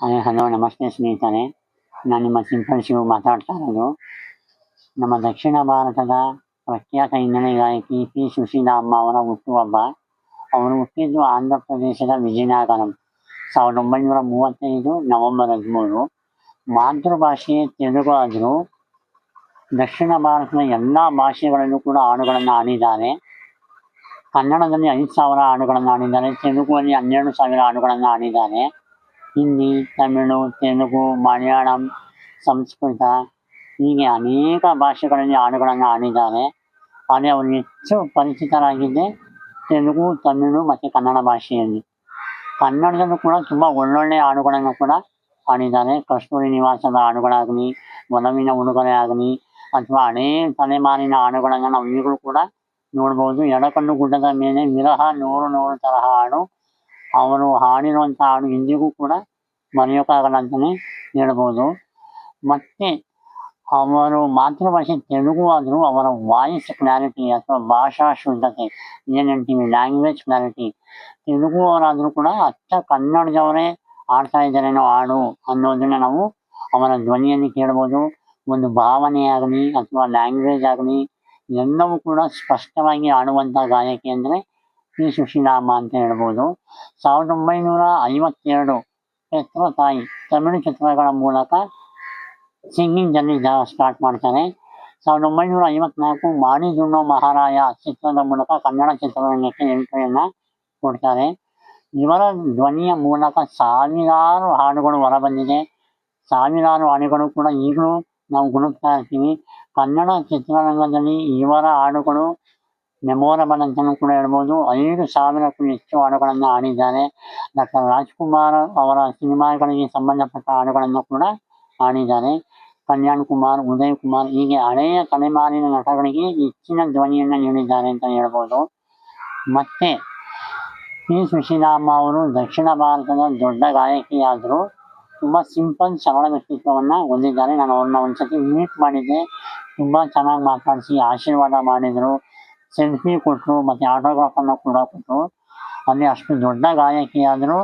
Hi hello ನಮಸ್ತೆ ಸ್ನೇಹಿತರೆ ನಾನು ನಿಮ್ಮ ಸಿಂಪಲ್ ಶಿವ ಮಾತಾಡ್ತಾ ಇರೋದು ನಮ್ಮ ದಕ್ಷಿಣ ಭಾರತದ ಪ್ರಖ್ಯಾತ ಹಿನ್ನೆಲೆ ಗಾಯಕಿ ಪಿ. ಸುಶೀಲಾ ಅಮ್ಮ ಅವರ ಹುಟ್ಟುಹಬ್ಬ ಅವರು ಹುಟ್ಟಿದ್ದು ಆಂಧ್ರ ಪ್ರದೇಶದ ವಿಜಯನಗರಂ. ಸಾವಿರದ ಒಂಬೈನೂರ ಮೂವತ್ತೈದು ನವೆಂಬರ್ ಹದಿಮೂರು. ಮಾತೃಭಾಷೆ ತೆಲುಗು ಆದರೂ ದಕ್ಷಿಣ ಭಾರತದ ಎಲ್ಲ ಭಾಷೆಗಳಲ್ಲೂ ಕೂಡ ಹಾಡುಗಳನ್ನು ಆಡಿದ್ದಾರೆ. ಕನ್ನಡದಲ್ಲಿ ಐದು ಸಾವಿರ ಹಾಡುಗಳನ್ನು ಆಡಿದ್ದಾರೆ. ತೆಲುಗುವಲ್ಲಿ ಹನ್ನೆರಡು ಸಾವಿರ ಹಾಡುಗಳನ್ನು ಹಾಡಿದ್ದಾರೆ ಹಿಂದಿ, ತಮಿಳು, ತೆಲುಗು, ಮಲಯಾಳಂ, ಸಂಸ್ಕೃತ ಹೀಗೆ ಅನೇಕ ಭಾಷೆಗಳಲ್ಲಿ ಹಾಡುಗಳನ್ನು ಹಾಡಿದ್ದಾರೆ. ಆದರೆ ಅವರು ಹೆಚ್ಚು ಪರಿಚಿತರಾಗಿದ್ದೆ ತೆಲುಗು, ತಮಿಳು ಮತ್ತು ಕನ್ನಡ ಭಾಷೆಯಲ್ಲಿ. ಕನ್ನಡದಲ್ಲೂ ಕೂಡ ತುಂಬ ಒಳ್ಳೊಳ್ಳೆ ಹಾಡುಗಳನ್ನು ಕೂಡ ಹಾಡಿದ್ದಾರೆ. ಕಸ್ತೂರಿ ನಿವಾಸದ ಹಾಡುಗಳಾಗಲಿ ಒಲವಿನ ಉಡುಗೊರೆ ಆಗಲಿ ಅಥವಾ ಹಳೇ ತಲೆಮಾರಿನ ಹಾಡುಗಳನ್ನು ನಾವು ಈಗಲೂ ಕೂಡ ನೋಡ್ಬೋದು. ಎಡಕಣ್ಣು ಗುಡ್ಡದ ಮೇಲೆ ವಿರಹ, ನೂರು ನೂರು ತರಹ ಹಾಡು ಅವರು ಹಾಡಿರುವಂಥ ಹಾಡು ಇಂದಿಗೂ ಕೂಡ ಮರೆಯೋಕ್ಕಾಗಲ್ಲ ಅಂತಲೇ ಹೇಳ್ಬೋದು. ಮತ್ತು ಅವರು ಮಾತೃಭಾಷೆ ತೆಲುಗು ಆದರೂ ಅವರ ವಾಯ್ಸ್ ಕ್ಲಾರಿಟಿ ಅಥವಾ ಭಾಷಾ ಶುದ್ಧತೆ, ಏನು ಲ್ಯಾಂಗ್ವೇಜ್ ಕ್ಲಾರಿಟಿ ತೆಲುಗು ಅವರಾದರೂ ಕೂಡ ಅತ್ತ ಕನ್ನಡದವರೇ ಆಡ್ತಾ ಇದ್ದಾರೇನೋ ಹಾಡು ಅನ್ನೋದನ್ನ ನಾವು ಅವರ ಧ್ವನಿಯಲ್ಲಿ ಕೇಳ್ಬೋದು. ಒಂದು ಭಾವನೆ ಆಗಲಿ ಅಥವಾ ಲ್ಯಾಂಗ್ವೇಜ್ ಆಗಲಿ, ಎಲ್ಲವೂ ಕೂಡ ಸ್ಪಷ್ಟವಾಗಿ ಆಡುವಂಥ ಗಾಯಕಿ ಅಂದರೆ ಪಿ ಸುಶೀಲಾಮ್ಮ ಅಂತ ಹೇಳ್ಬೋದು ಸಾವಿರದ ಒಂಬೈನೂರ ಐವತ್ತೆರಡು ಹೆಸರು ತಾಯಿ ತಮಿಳು ಚಿತ್ರಗಳ ಮೂಲಕ ಸಿಂಗಿಂಗ್ ಜರ್ನಿ ಸ್ಟಾರ್ಟ್ ಮಾಡ್ತಾರೆ ಸಾವಿರದ ಒಂಬೈನೂರ ಐವತ್ನಾಲ್ಕು ಮಾಣಿಜುಣ್ಣ ಮಹಾರಾಯ ಚಿತ್ರದ ಮೂಲಕ ಕನ್ನಡ ಚಿತ್ರರಂಗಕ್ಕೆ ಎಂಟ್ರಿಯನ್ನು ಕೊಡ್ತಾರೆ. ಇವರ ಧ್ವನಿಯ ಮೂಲಕ ಸಾವಿರಾರು ಹಾಡುಗಳು ಹೊರಬಂದಿದೆ. ಸಾವಿರಾರು ಹಾಡುಗಳು ಕೂಡ ಈಗಲೂ ನಾವು ಗುಣುಕ್ತಾ ಇರ್ತೀವಿ. ಕನ್ನಡ ಚಿತ್ರರಂಗದಲ್ಲಿ ಇವರ ಹಾಡುಗಳು ಮೆಮೊರಬಲ್ ಅಂತಲೂ ಕೂಡ ಹೇಳ್ಬೋದು. ಐದು ಸಾವಿರಕ್ಕೂ ಹೆಚ್ಚು ಹಾಡುಗಳನ್ನು ಹಾಡಿದ್ದಾರೆ. ಡಾಕ್ಟರ್ ರಾಜ್ಕುಮಾರ್ ಅವರ ಸಿನಿಮಾಗಳಿಗೆ ಸಂಬಂಧಪಟ್ಟ ಹಾಡುಗಳನ್ನು ಕೂಡ ಹಾಡಿದ್ದಾರೆ. ಕಲ್ಯಾಣ್ ಕುಮಾರ್ ಉದಯ್ ಕುಮಾರ್ ಹೀಗೆ ಹಳೆಯ ತಲೆಮಾರಿನ ನಟಗಳಿಗೆ ಹೆಚ್ಚಿನ ಧ್ವನಿಯನ್ನು ನೀಡಿದ್ದಾರೆ ಅಂತ ಹೇಳ್ಬೋದು. ಮತ್ತೆ ಪಿ ಸುಶೀಲಾಮ್ಮ ಅವರು ದಕ್ಷಿಣ ಭಾರತದ ದೊಡ್ಡ ಗಾಯಕಿಯಾದರು. ತುಂಬ ಸಿಂಪಲ್ ಸರಳ ವ್ಯಕ್ತಿತ್ವವನ್ನು ಹೊಂದಿದ್ದಾರೆ. ನಾನು ಅವ್ರನ್ನ ಒಂದ್ಸತಿ ಮೀಟ್ ಮಾಡಿದ್ದೆ. ತುಂಬ ಚೆನ್ನಾಗಿ ಮಾತಾಡಿಸಿ ಆಶೀರ್ವಾದ ಮಾಡಿದರು. ಸೆಲ್ಫಿ ಕೊಟ್ಟರು ಮತ್ತು ಆಟೋಗ್ರಾಫನ್ನು ಕೂಡ ಕೊಟ್ಟರು ಅಲ್ಲಿ ಅಷ್ಟು ದೊಡ್ಡ ಗಾಯಕಿ ಗಾಯಕಿಯಾದರೂ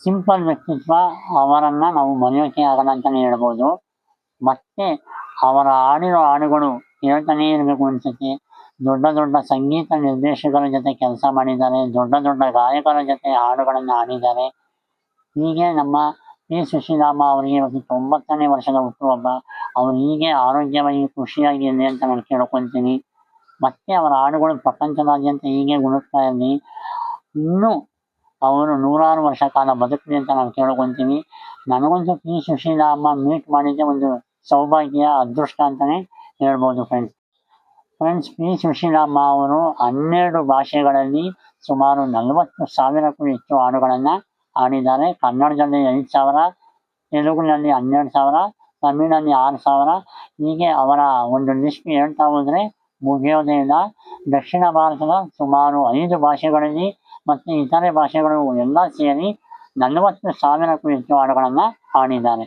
ಸಿಂಪಲ್ ವ್ಯಕ್ತಿತ್ವ ಅವರನ್ನು ನಾವು ಮರೆಯೋಕೆ ಆಗಲ್ಲ ಅಂತಲೇ ಹೇಳ್ಬೋದು. ಮತ್ತೆ ಅವರ ಹಾಡಿರೋ ಹಾಡುಗಳು ಹೇಳ್ತಾನೆ ಇರಬೇಕು ಅನಿಸುತ್ತೆ. ದೊಡ್ಡ ದೊಡ್ಡ ಸಂಗೀತ ನಿರ್ದೇಶಕರ ಜೊತೆ ಕೆಲಸ ಮಾಡಿದ್ದಾರೆ, ದೊಡ್ಡ ದೊಡ್ಡ ಗಾಯಕರ ಜೊತೆ ಹಾಡುಗಳನ್ನು ಹಾಡಿದ್ದಾರೆ. ಹೀಗೆ ನಮ್ಮ ಪಿ ಸುಶೀಲಾಮ್ಮ ಅವರಿಗೆ ಇವತ್ತು ತೊಂಬತ್ತನೇ ವರ್ಷದ ಹುಟ್ಟುಹಬ್ಬ. ಅವರು ಹೀಗೆ ಆರೋಗ್ಯವಾಗಿ ಖುಷಿಯಾಗಿ ಇರಲಿ ಅಂತ ನಾನು ಕೇಳ್ಕೊತೀನಿ ಮತ್ತೆ ಅವರ ಹಾಡುಗಳು ಪ್ರಪಂಚದಾದ್ಯಂತ ಹೀಗೆ ಗುಣಿಸ್ತಾ ಇರಲಿ. ಇನ್ನೂ ಅವರು ನೂರಾರು ವರ್ಷ ಕಾಲ ಬದುಕಲಿ ಅಂತ ನಾನು ಕೇಳ್ಕೊತೀನಿ. ನನಗೊಂದು ಪಿ ಸುಶೀಲಾಮ್ಮ ಮೀಟ್ ಮಾಡಿದ್ದೆ ಒಂದು ಸೌಭಾಗ್ಯ, ಅದೃಷ್ಟ ಅಂತಲೇ ಹೇಳ್ಬೋದು ಫ್ರೆಂಡ್ಸ್ ಫ್ರೆಂಡ್ಸ್ ಪಿ ಸುಶೀಲಾಮ್ಮ ಅವರು ಹನ್ನೆರಡು ಭಾಷೆಗಳಲ್ಲಿ ಸುಮಾರು ನಲವತ್ತು ಸಾವಿರಕ್ಕೂ ಹೆಚ್ಚು ಹಾಡುಗಳನ್ನು ಹಾಡಿದ್ದಾರೆ. ಕನ್ನಡದಲ್ಲಿ ಐದು ಸಾವಿರ, ತೆಲುಗಿನಲ್ಲಿ ಹನ್ನೆರಡು ಸಾವಿರ, ತಮಿಳಲ್ಲಿ ಆರು ಸಾವಿರ. ಹೀಗೆ ಅವರ ಒಂದು ಲಿಸ್ಟ್ ಹೇಳ್ತಾ ಹೋದರೆ ಮುಗಿಯೋದೇ ಇಲ್ಲ ದಕ್ಷಿಣ ಭಾರತದ ಸುಮಾರು ಐದು ಭಾಷೆಗಳಲ್ಲಿ ಮತ್ತು ಇತರೆ ಭಾಷೆಗಳು ಎಲ್ಲ ಸೇರಿ ನಲವತ್ತು ಸಾವಿರಕ್ಕೂ ಹೆಚ್ಚು ಹಾಡುಗಳನ್ನು ಹಾಡಿದ್ದಾರೆ.